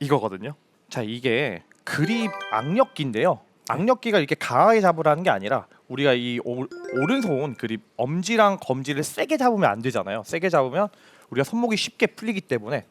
이거거든요. 자 이게 그립 악력기인데요. 악력기가 이렇게 강하게 잡으라는 게 아니라 우리가 이 오, 오른손 그립 엄지랑 검지를 세게 잡으면 안 되잖아요. 세게 잡으면 우리가 손목이 쉽게 풀리기 때문에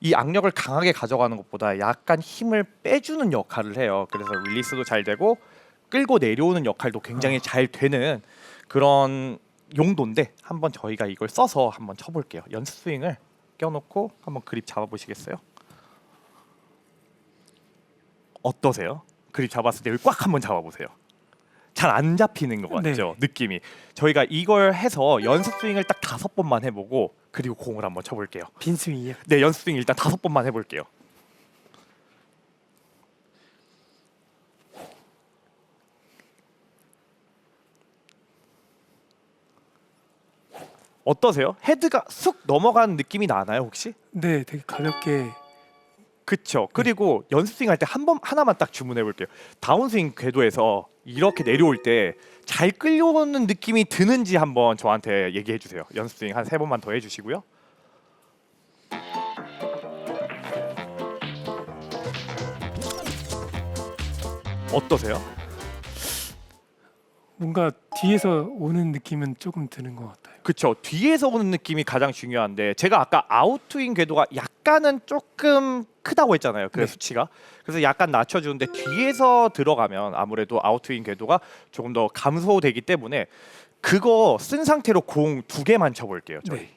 이 악력을 강하게 가져가는 것보다 약간 힘을 빼주는 역할을 해요. 그래서 릴리스도 잘 되고 끌고 내려오는 역할도 굉장히 잘 되는 그런 용도인데 한번 저희가 이걸 써서 한번 쳐볼게요. 연습 스윙을 껴놓고 한번 그립 잡아보시겠어요? 어떠세요? 그립 잡았을 때 여기 꽉 한번 잡아보세요. 잘 안 잡히는 것 같죠? 느낌이. 저희가 이걸 해서 연습 스윙을 딱 다섯 번만 해보고 그리고 공을 한번 쳐볼게요. 빈 스윙이요. 네, 연습 스윙 일단 다섯 번만 해볼게요. 어떠세요? 헤드가 쑥 넘어가는 느낌이 나나요 혹시? 네, 되게 가볍게 그쵸. 그리고 연습 스윙 할 때 한 번 하나만 딱 주문해 볼게요. 다운스윙 궤도에서 이렇게 내려올 때 잘 끌려오는 느낌이 드는지 한번 저한테 얘기해 주세요. 연습 스윙 한 세 번만 더 해주시고요. 어떠세요? 뭔가 뒤에서 오는 느낌은 조금 드는 것 같아요. 그쵸 뒤에서 오는 느낌이 가장 중요한데 제가 아까 아웃트윙 궤도가 약간은 조금 크다고 했잖아요 그 네. 수치가 그래서 약간 낮춰주는데 뒤에서 들어가면 아무래도 아웃트윙 궤도가 조금 더 감소되기 때문에 그거 쓴 상태로 공 두 개만 쳐볼게요 저희 네.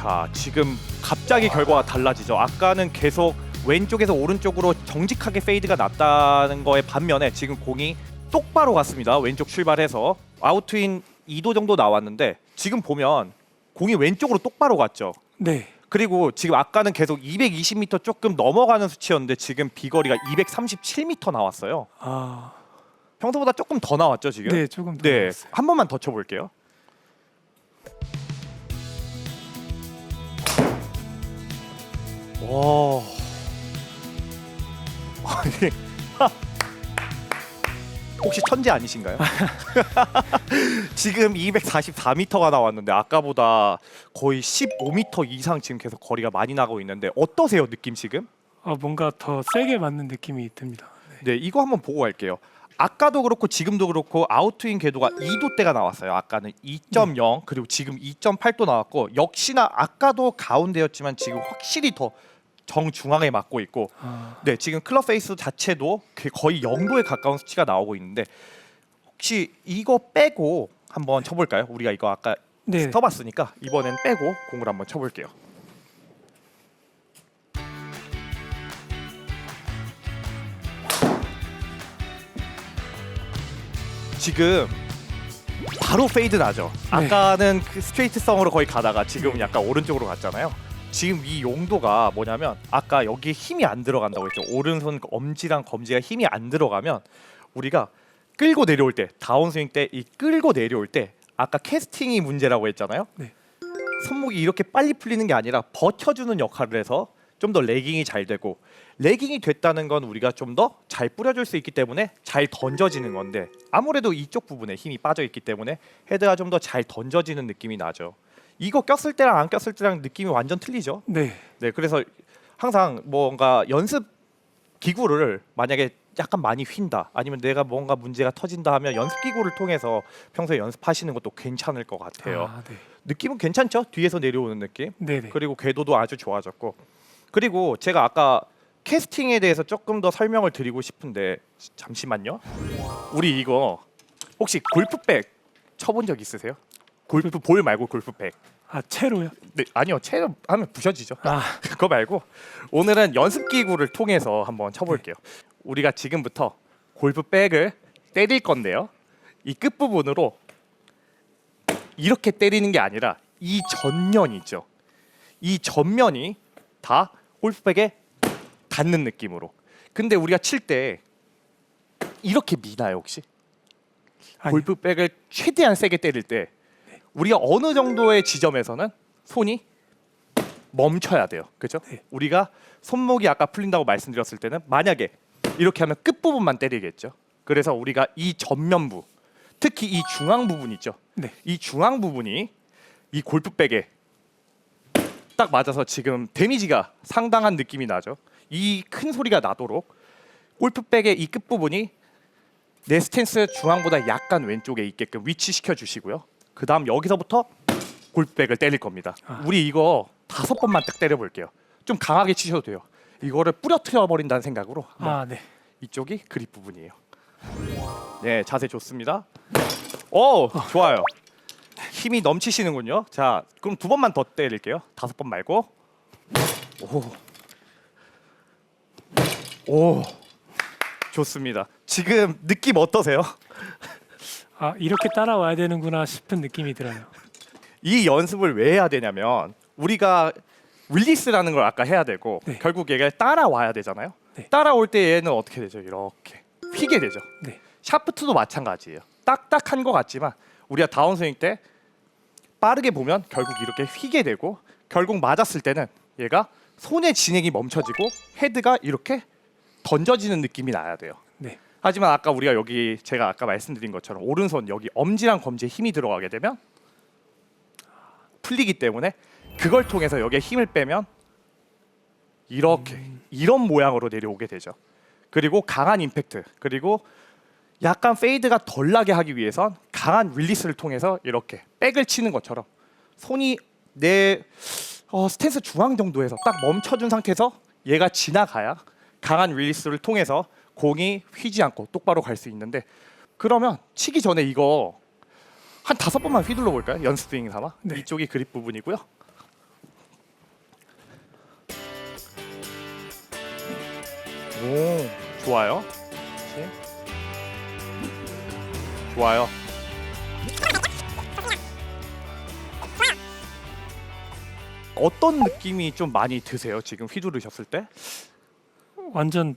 자 지금 갑자기 결과가 달라지죠. 아까는 계속 왼쪽에서 오른쪽으로 정직하게 페이드가 났다는 거에 반면에 지금 공이 똑바로 갔습니다. 왼쪽 출발해서 아웃트윈 2도 정도 나왔는데 지금 보면 공이 왼쪽으로 똑바로 갔죠. 네. 그리고 지금 아까는 계속 220m 조금 넘어가는 수치였는데 지금 비거리가 237m 나왔어요. 아, 평소보다 조금 더 나왔죠 지금? 네, 조금 더 네, 나왔어요. 한 번만 더 쳐볼게요. 와, 아니, 혹시 천재 아니신가요? 지금 244m가 나왔는데 아까보다 거의 15m 이상 지금 계속 거리가 많이 나고 있는데 어떠세요 느낌 지금? 아, 뭔가 더 세게 맞는 느낌이 듭니다. 네. 네, 이거 한번 보고 갈게요. 아까도 그렇고 지금도 그렇고 아웃트윙 궤도가 2도대가 나왔어요. 아까는 2.0 그리고 지금 2.8도 나왔고 역시나 아까도 가운데였지만 지금 확실히 더 정중앙에 맞고 있고 아, 네 지금 클럽 페이스 자체도 그 거의 0도에 가까운 수치가 나오고 있는데 혹시 이거 빼고 한번 쳐볼까요? 우리가 이거 아까 네. 써봤으니까 이번엔 빼고 공을 한번 쳐볼게요. 지금 바로 페이드 나죠. 네. 아까는 그 스트레이트성으로 거의 가다가 지금 은 약간 오른쪽으로 갔잖아요. 지금 이 용도가 뭐냐면 아까 여기에 힘이 안 들어간다고 했죠. 오른손 엄지랑 검지가 힘이 안 들어가면 우리가 끌고 내려올 때 다운스윙 때 이 끌고 내려올 때 아까 캐스팅이 문제라고 했잖아요. 네. 손목이 이렇게 빨리 풀리는 게 아니라 버텨주는 역할을 해서 좀 더 레깅이 잘 되고 레깅이 됐다는 건 우리가 좀 더 잘 뿌려줄 수 있기 때문에 잘 던져지는 건데 아무래도 이쪽 부분에 힘이 빠져 있기 때문에 헤드가 좀 더 잘 던져지는 느낌이 나죠. 이거 꼈을 때랑 안 꼈을 때랑 느낌이 완전 틀리죠. 네. 네, 그래서 항상 뭔가 연습 기구를 만약에 약간 많이 휜다 아니면 내가 뭔가 문제가 터진다 하면 연습 기구를 통해서 평소에 연습하시는 것도 괜찮을 것 같아요. 아, 네. 느낌은 괜찮죠? 뒤에서 내려오는 느낌. 네, 네. 그리고 궤도도 아주 좋아졌고. 그리고 제가 아까 캐스팅에 대해서 조금 더 설명을 드리고 싶은데 잠시만요. 우리 이거 혹시 골프백 쳐본 적 있으세요? 골프 볼 말고 골프백. 아, 채로요? 네, 아니요. 채 하면 부셔지죠. 아, 그거 말고 오늘은 연습 기구를 통해서 한번 쳐볼게요. 우리가 지금부터 골프백을 때릴 건데요. 이 끝 부분으로 이렇게 때리는 게 아니라 이 전면이 있죠. 이 전면이 다 골프백에 닿는 느낌으로. 근데 우리가 칠 때 이렇게 미나요 혹시? 아니요. 골프백을 최대한 세게 때릴 때 우리가 어느 정도의 지점에서는 손이 멈춰야 돼요. 그렇죠? 네. 우리가 손목이 아까 풀린다고 말씀드렸을 때는 만약에 이렇게 하면 끝 부분만 때리겠죠. 그래서 우리가 이 전면부, 특히 이 중앙 부분 있죠. 네. 이 중앙 부분이 이 골프백에 딱 맞아서 지금 데미지가 상당한 느낌이 나죠. 이 큰 소리가 나도록 골프백의 이 끝 부분이 내 스탠스 중앙보다 약간 왼쪽에 있게끔 위치시켜 주시고요. 그 다음 여기서부터 골프백을 때릴 겁니다. 아. 우리 이거 다섯 번만 딱 때려 볼게요. 좀 강하게 치셔도 돼요. 이거를 뿌려트려 버린다는 생각으로 아, 네. 이쪽이 그립 부분이에요. 네, 자세 좋습니다. 오, 좋아요. 힘이 넘치시는군요. 자, 그럼 두 번만 더 때릴게요. 다섯 번 말고. 오, 오, 좋습니다. 지금 느낌 어떠세요? 아, 이렇게 따라와야 되는구나 싶은 느낌이 들어요. 이 연습을 왜 해야 되냐면 우리가 릴리스라는 걸 아까 해야 되고 네. 결국 얘가 따라와야 되잖아요. 네. 따라올 때 얘는 어떻게 되죠? 이렇게 휘게 되죠. 네. 샤프트도 마찬가지예요. 딱딱한 것 같지만 우리가 다운스윙 때 빠르게 보면 결국 이렇게 휘게 되고 결국 맞았을 때는 얘가 손의 진행이 멈춰지고 헤드가 이렇게 던져지는 느낌이 나야 돼요. 네. 하지만 아까 우리가 여기 제가 아까 말씀드린 것처럼 오른손 여기 엄지랑 검지에 힘이 들어가게 되면 풀리기 때문에 그걸 통해서 여기에 힘을 빼면 이렇게 이런 모양으로 내려오게 되죠. 그리고 강한 임팩트 그리고 약간 페이드가 덜 나게 하기 위해선 강한 릴리스를 통해서 이렇게 백을 치는 것처럼 손이 내 어, 스탠스 중앙 정도에서 딱 멈춰준 상태에서 얘가 지나가야 강한 릴리스를 통해서 공이 휘지 않고 똑바로 갈 수 있는데 그러면 치기 전에 이거 한 다섯 번만 휘둘러 볼까요? 연습 스윙 삼아 네. 이쪽이 그립 부분이고요. 오 좋아요. 그렇지. 좋아요. 어떤 느낌이 좀 많이 드세요? 지금 휘두르셨을 때? 완전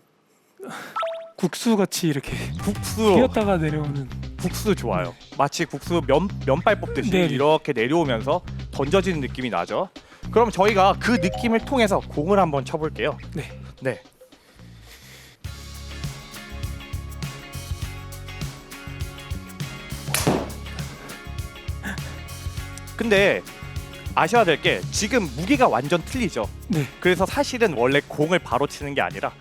국수 같이 이렇게 국수 뛰었다가 내려오는 국수 좋아요. 마치 국수 면 면발 뽑듯이 네. 이렇게 내려오면서 던져지는 느낌이 나죠. 그럼 저희가 그 느낌을 통해서 공을 한번 쳐볼게요. 네. 네. 근데 아셔야 될 게 지금 무게가 완전 틀리죠. 네. 그래서 사실은 원래 공을 바로 치는 게 아니라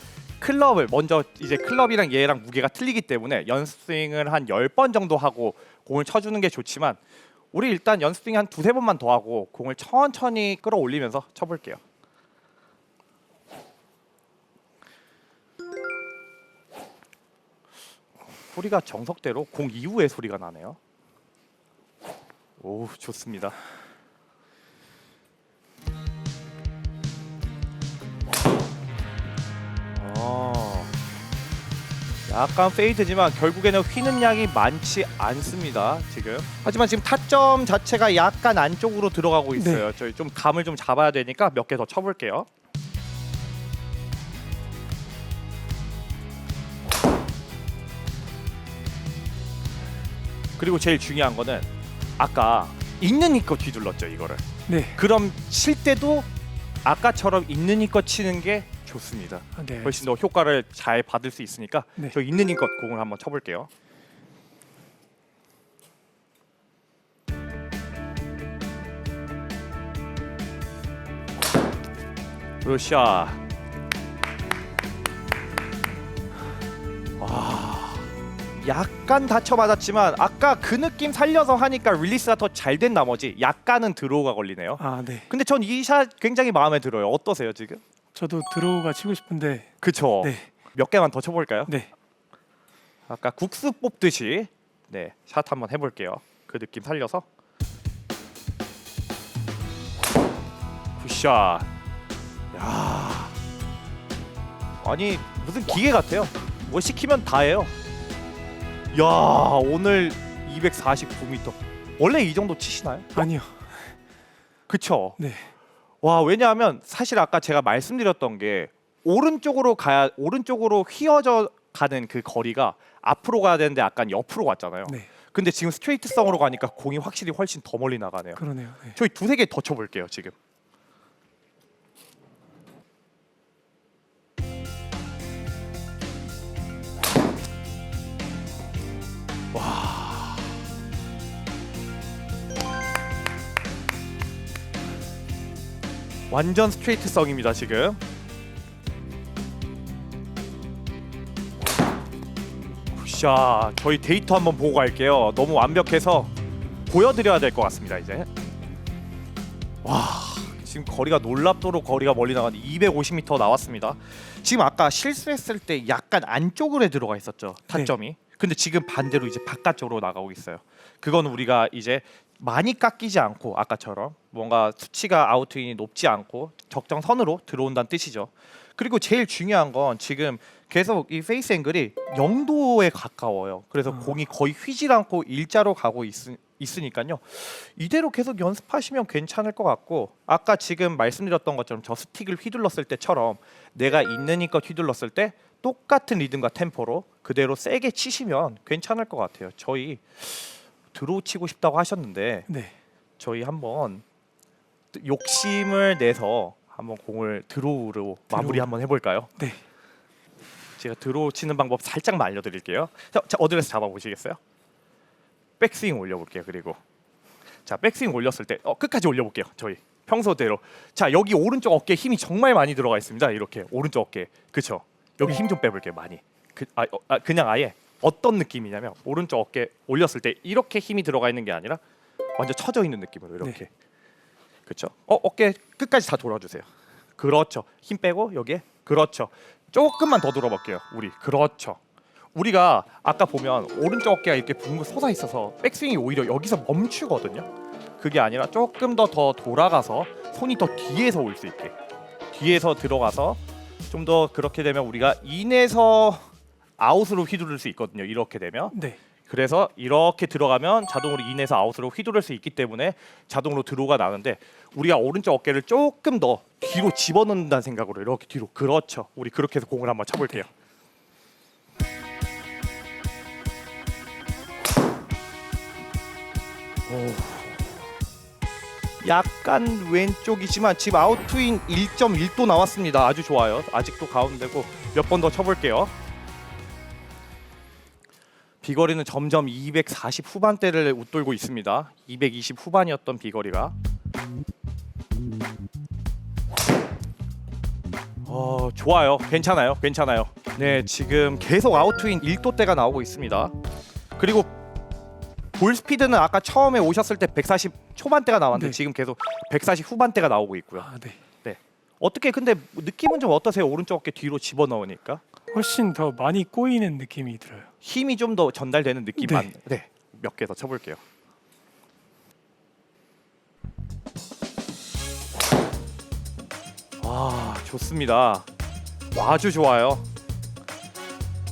클럽을 먼저 이제 클럽이랑 얘랑 무게가 틀리기 때문에 연습 스윙을 한 10번 정도 하고 공을 쳐주는 게 좋지만 우리 일단 연습 스윙 한 두세 번만 더 하고 공을 천천히 끌어올리면서 쳐볼게요. 소리가 정석대로 공 이후의 소리가 나네요. 오 좋습니다. 약간 페이드지만 결국에는 휘는 양이 많지 않습니다. 지금. 하지만 지금 타점 자체가 약간 안쪽으로 들어가고 있어요. 저희 좀 감을 좀 잡아야 되니까 몇 개 더 쳐볼게요. 그리고 제일 중요한 거는 아까 있는 이껏 뒤둘렀죠 이거를. 네. 그럼 칠 때도 아까처럼 있는 이껏 치는 게 좋습니다. 아, 네. 훨씬 더 효과를 잘 받을 수 있으니까 네. 저 있는 힘껏 공을 한번 쳐볼게요. 러시아. 와, 약간 다쳐 맞았지만 아까 그 느낌 살려서 하니까 릴리스가 더 잘 된 나머지 약간은 드로우가 걸리네요. 아, 네. 근데 전 이 샷 굉장히 마음에 들어요. 어떠세요 지금? 저도 드로우가 치고 싶은데 그쵸? 네. 몇 개만 더 쳐볼까요? 네. 아까 국수 뽑듯이 네 샷 한번 해볼게요. 그 느낌 살려서 굿샷. 야 아니 무슨 기계 같아요. 뭐 시키면 다 해요. 야 오늘 249m. 원래 이 정도 치시나요? 아니요. 그쵸? 네. 와 왜냐하면 사실 아까 제가 말씀드렸던 게 오른쪽으로 가야 오른쪽으로 휘어져 가는 그 거리가 앞으로 가야 되는데 약간 옆으로 갔잖아요. 네. 근데 지금 스트레이트성으로 가니까 공이 확실히 훨씬 더 멀리 나가네요. 그러네요. 네. 저희 두세 개 더 쳐볼게요 지금. 완전 스트레이트 성입니다 지금. 자, 저희 데이터 한번 보고 갈게요. 너무 완벽해서 보여드려야 될 것 같습니다 이제. 와, 지금 거리가 놀랍도록 거리가 멀리 나가는 250m 나왔습니다. 지금 아까 실수했을 때 약간 안쪽으로 들어가 있었죠 타점이. 근데 지금 반대로 이제 바깥쪽으로 나가고 있어요. 그건 우리가 이제 많이 깎이지 않고 아까처럼 뭔가 수치가 아웃트윈이 높지 않고 적정 선으로 들어온다는 뜻이죠. 그리고 제일 중요한 건 지금 계속 이 페이스 앵글이 0도에 가까워요. 그래서 음. 공이 거의 휘질 않고 일자로 가고 있, 있으니까요. 이대로 계속 연습하시면 괜찮을 것 같고 아까 지금 말씀드렸던 것처럼 저 스틱을 휘둘렀을 때처럼 내가 있는 것 휘둘렀을 때 똑같은 리듬과 템포로 그대로 세게 치시면 괜찮을 것 같아요. 저희 드로우 치고 싶다고 하셨는데 네. 저희 한번 욕심을 내서 한번 공을 드로우로 마무리. 한번 해볼까요? 네. 제가 드로우 치는 방법 살짝만 알려드릴게요. 자, 자 어드레스 잡아보시겠어요? 백스윙 올려볼게요. 그리고 자 백스윙 올렸을 때 어, 끝까지 올려볼게요. 저희 평소대로 자 여기 오른쪽 어깨에 힘이 정말 많이 들어가 있습니다. 이렇게 오른쪽 어깨 그쵸? 여기 힘 좀 빼볼게요. 많이 그, 아, 어, 아, 그냥 아예 어떤 느낌이냐면 오른쪽 어깨 올렸을 때 이렇게 힘이 들어가 있는 게 아니라 완전 처져 있는 느낌으로 이렇게 그렇죠? 어 어깨 끝까지 다 돌아주세요. 그렇죠. 힘 빼고 여기에 그렇죠. 조금만 더 돌아볼게요. 우리 그렇죠. 우리가 아까 보면 오른쪽 어깨가 이렇게 붕 솟아 있어서 백스윙이 오히려 여기서 멈추거든요. 그게 아니라 조금 더 더 돌아가서 손이 더 뒤에서 올 수 있게 뒤에서 들어가서 좀 더 그렇게 되면 우리가 인에서 아웃으로 휘두를 수 있거든요. 이렇게 되면 네. 그래서 이렇게 들어가면 자동으로 인에서 아웃으로 휘두를 수 있기 때문에 자동으로 드로우가 나는데 우리가 오른쪽 어깨를 조금 더 뒤로 집어넣는다는 생각으로 이렇게 뒤로 그렇죠. 우리 그렇게 해서 공을 한번 쳐볼게요. 오. 약간 왼쪽이지만 지금 아웃트윈 1.1도 나왔습니다. 아주 좋아요. 아직도 가운데고 몇 번 더 쳐볼게요. 비거리는 점점 240 후반대를 웃돌고 있습니다. 220 후반이었던 비거리가. 어 좋아요. 괜찮아요. 괜찮아요. 네 지금 계속 아웃트윈 1도대가 나오고 있습니다. 그리고 볼 스피드는 아까 처음에 오셨을 때 140 초반대가 나왔는데 네. 지금 계속 140 후반대가 나오고 있고요. 아, 네. 어떻게 근데 느낌은 좀 어떠세요? 오른쪽 어깨 뒤로 집어 넣으니까 훨씬 더 많이 꼬이는 느낌이 들어요. 힘이 좀 더 전달되는 느낌만 네. 네. 몇 개 더 쳐볼게요. 와 좋습니다. 아주 좋아요.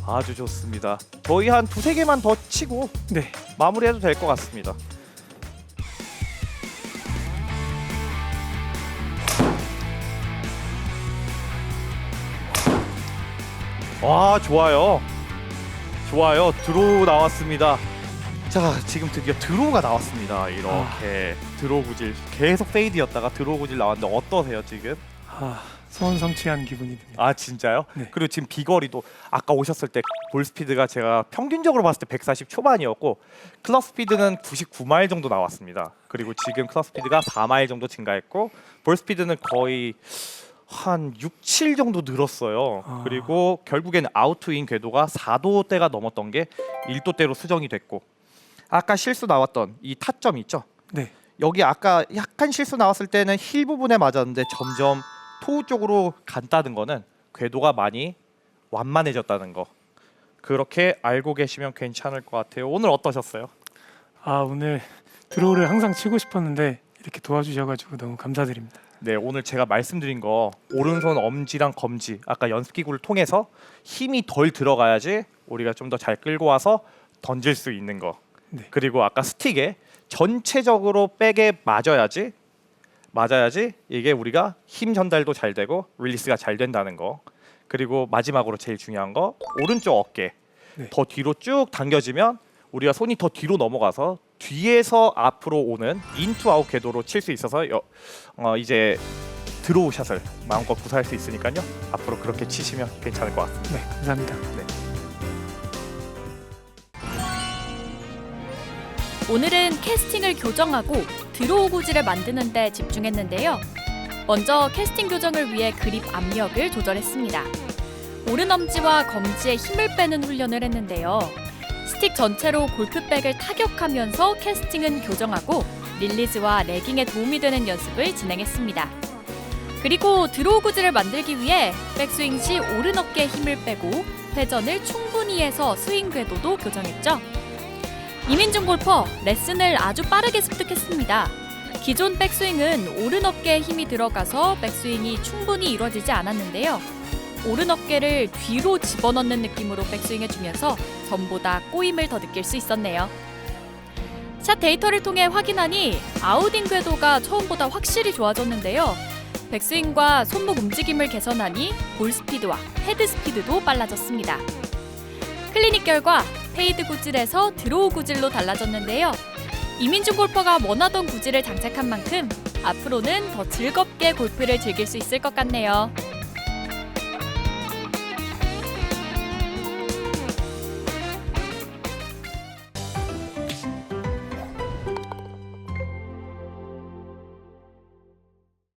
아주 좋습니다. 저희 한 두세 개만 더 치고 네. 마무리해도 될 것 같습니다. 와 좋아요. 좋아요. 드로우 나왔습니다. 자 지금 드디어 드로우가 나왔습니다. 이렇게 드로우 구질 계속 페이드였다가 드로우 구질 나왔는데 어떠세요 지금? 아, 소원 성취한 기분이 듭니다. 아 진짜요? 네. 그리고 지금 비거리도 아까 오셨을 때 볼 스피드가 제가 평균적으로 봤을 때 140 초반이었고 클럽 스피드는 99마일 정도 나왔습니다. 그리고 지금 클럽 스피드가 4마일 정도 증가했고 볼 스피드는 거의 한 6, 7 정도 늘었어요. 아. 그리고 결국에는 아웃투인 궤도가 4도대가 넘었던 게 1도대로 수정이 됐고 아까 실수 나왔던 이 타점 있죠? 네. 여기 아까 약간 실수 나왔을 때는 힐 부분에 맞았는데 점점 토우 쪽으로 간다는 거는 궤도가 많이 완만해졌다는 거. 그렇게 알고 계시면 괜찮을 것 같아요. 오늘 어떠셨어요? 아, 오늘 드로우를 항상 치고 싶었는데 이렇게 도와주셔 가지고 너무 감사드립니다. 네, 오늘 제가 말씀드린 거 오른손 엄지랑 검지 아까 연습 기구를 통해서 힘이 덜 들어가야지 우리가 좀 더 잘 끌고 와서 던질 수 있는 거. 네. 그리고 아까 스틱에 전체적으로 백에 맞아야지 맞아야지 이게 우리가 힘 전달도 잘 되고 릴리스가 잘 된다는 거. 그리고 마지막으로 제일 중요한 거 오른쪽 어깨 네. 더 뒤로 쭉 당겨지면 우리가 손이 더 뒤로 넘어가서 뒤에서 앞으로 오는 인투 아웃 궤도로 칠 수 있어서 여, 어, 이제 드로우 샷을 마음껏 구사할 수 있으니까요. 앞으로 그렇게 치시면 괜찮을 것 같습니다. 네, 감사합니다. 오늘은 캐스팅을 교정하고 드로우 구질을 만드는 데 집중했는데요. 먼저 캐스팅 교정을 위해 그립 압력을 조절했습니다. 오른 엄지와 검지에 힘을 빼는 훈련을 했는데요. 스틱 전체로 골프백을 타격하면서 캐스팅은 교정하고 릴리즈와 레깅에 도움이 되는 연습을 진행했습니다. 그리고 드로우 구질을 만들기 위해 백스윙 시 오른 어깨에 힘을 빼고 회전을 충분히 해서 스윙 궤도도 교정했죠. 이민중 골퍼 레슨을 아주 빠르게 습득했습니다. 기존 백스윙은 오른 어깨에 힘이 들어가서 백스윙이 충분히 이루어지지 않았는데요. 오른 어깨를 뒤로 집어넣는 느낌으로 백스윙해주면서 전보다 꼬임을 더 느낄 수 있었네요. 샷 데이터를 통해 확인하니 아웃인 궤도가 처음보다 확실히 좋아졌는데요. 백스윙과 손목 움직임을 개선하니 볼 스피드와 헤드 스피드도 빨라졌습니다. 클리닉 결과 페이드 구질에서 드로우 구질로 달라졌는데요. 이민중 골퍼가 원하던 구질을 장착한 만큼 앞으로는 더 즐겁게 골프를 즐길 수 있을 것 같네요.